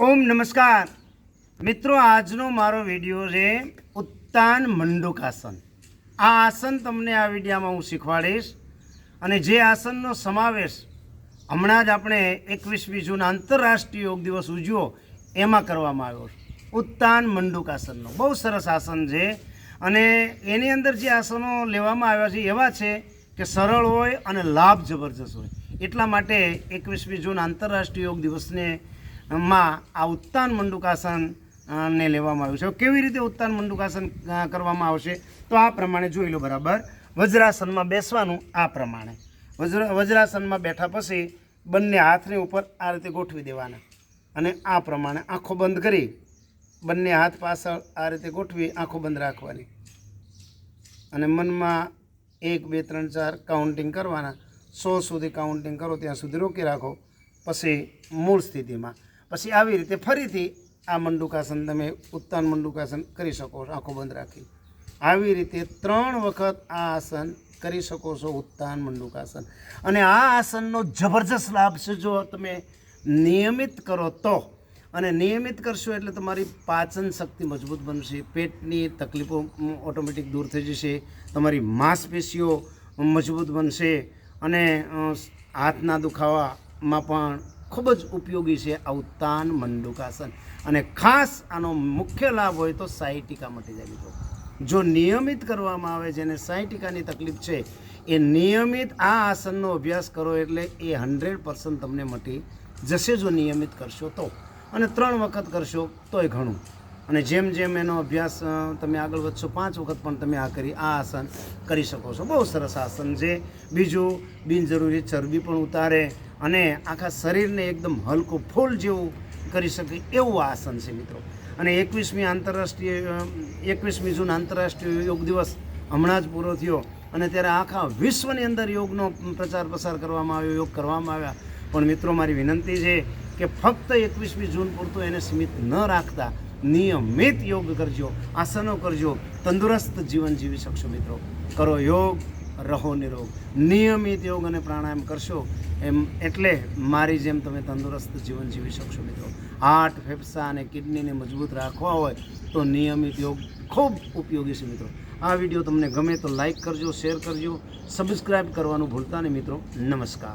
ઓમ નમસ્કાર. મિત્રો, આજનો મારો વીડિયો છે ઉત્તાન મંડુકાસન. આ આસન તમને આ વિડીયામાં હું શીખવાડીશ અને જે આસનનો સમાવેશ હમણાં જ આપણે એકવીસમી જૂન આંતરરાષ્ટ્રીય યોગ દિવસ ઉજવ્યો, એમાં કરવામાં આવ્યો છે. ઉત્તાન મંડુકાસનનો. બહુ સરસ આસન છે અને એની અંદર જે આસનો લેવામાં આવ્યા છે એવા છે કે સરળ હોય અને લાભ જબરજસ્ત હોય. એટલા માટે એકવીસમી જૂન આંતરરાષ્ટ્રીય યોગ દિવસને માં આ ઉત્તાન મંડુકાસન ને લેવામાં આવ્યું છે. કેવી રીતે ઉત્તાન મંડુકાસન કરવામાં આવશે? તો આ પ્રમાણે જોઈ લો બરાબર. વજ્રાસનમાં બેસવાનું આ પ્રમાણે. વજ્ર, વજ્રાસનમાં બેઠા પછી બંને હાથની ઉપર આ રીતે ગોઠવી દેવાના. અને આ પ્રમાણે આંખો બંધ કરી બંને હાથ પાછળ આ રીતે ગોઠવી આંખો બંધ રાખવાની. અને મનમાં એક, બે, ત્રણ, ચાર કાઉન્ટિંગ કરવાના. સો સુધી કાઉન્ટિંગ કરો, ત્યાં સુધી રોકી રાખો. પછી મૂળ સ્થિતિમાં. પછી આવી રીતે ફરીથી આ મંડુકાસન તમે ઉત્તાન મંડુકાસન કરી શકો છો, આંખો બંધ રાખી. આવી રીતે ત્રણ વખત આ આસન કરી શકો છો, ઉત્તાન મંડુકાસન. અને આ આસનનો જબરજસ્ત લાભ છે, જો તમે નિયમિત કરો તો. અને નિયમિત કરશો એટલે તમારી પાચન શક્તિ મજબૂત બનશે, પેટની તકલીફો ઓટોમેટિક દૂર થઈ જશે, તમારી માંસપેશીઓ મજબૂત બનશે, અને હાથના દુખાવામાં પણ ખૂબ જ ઉપયોગી છે આ ઉત્તાન મંડુકાસન. અને ખાસ આનો મુખ્ય લાભ હોય તો સાયટિકા મટી જાય મિત્રો. જો નિયમિત કરવામાં આવે, જેને સાયટિકાની તકલીફ છે, એ નિયમિત આ આસનનો અભ્યાસ કરો એટલે એ હંડ્રેડ પર્સન્ટ તમને મટી જશે જો નિયમિત કરશો તો. અને ત્રણ વખત કરશો તોય ઘણું. અને જેમ જેમ એનો અભ્યાસ તમે આગળ વધશો, પાંચ વખત પણ તમે આ કરી, આ આસન કરી શકો છો. બહુ સરસ આસન છે. બીજું બિનજરૂરી ચરબી પણ ઉતારે અને આખા શરીરને એકદમ હલકું ફૂલ જેવું કરી શકે એવું આસન છે મિત્રો. અને એકવીસમી આંતરરાષ્ટ્રીય એકવીસમી જૂન આંતરરાષ્ટ્રીય યોગ દિવસ હમણાં જ પૂરો થયો અને ત્યારે આખા વિશ્વની અંદર યોગનો પ્રચાર પ્રસાર કરવામાં આવ્યો, યોગ કરવામાં આવ્યા. પણ મિત્રો, મારી વિનંતી છે કે ફક્ત એકવીસમી જૂન પૂરતું એને સીમિત ન રાખતા નિયમિત યોગ કરજો, આસનો કરજો, તંદુરસ્ત જીવન જીવી શકશો મિત્રો. કરો યોગ રહો નિરોગ. નિયમિત યોગ અને પ્રાણાયામ કરશો એમ એટલે મારી જેમ તમે તંદુરસ્ત જીવન જીવી શકશો મિત્રો. હાર્ટ, ફેફસા અને કિડનીને મજબૂત રાખવા હોય તો નિયમિત યોગ ખૂબ ઉપયોગી છે મિત્રો. આ વીડિયો તમને ગમે તો લાઈક કરજો, શેર કરજો સબસ્ક્રાઈબ કરવાનું ભૂલતા નહીં મિત્રો. નમસ્કાર.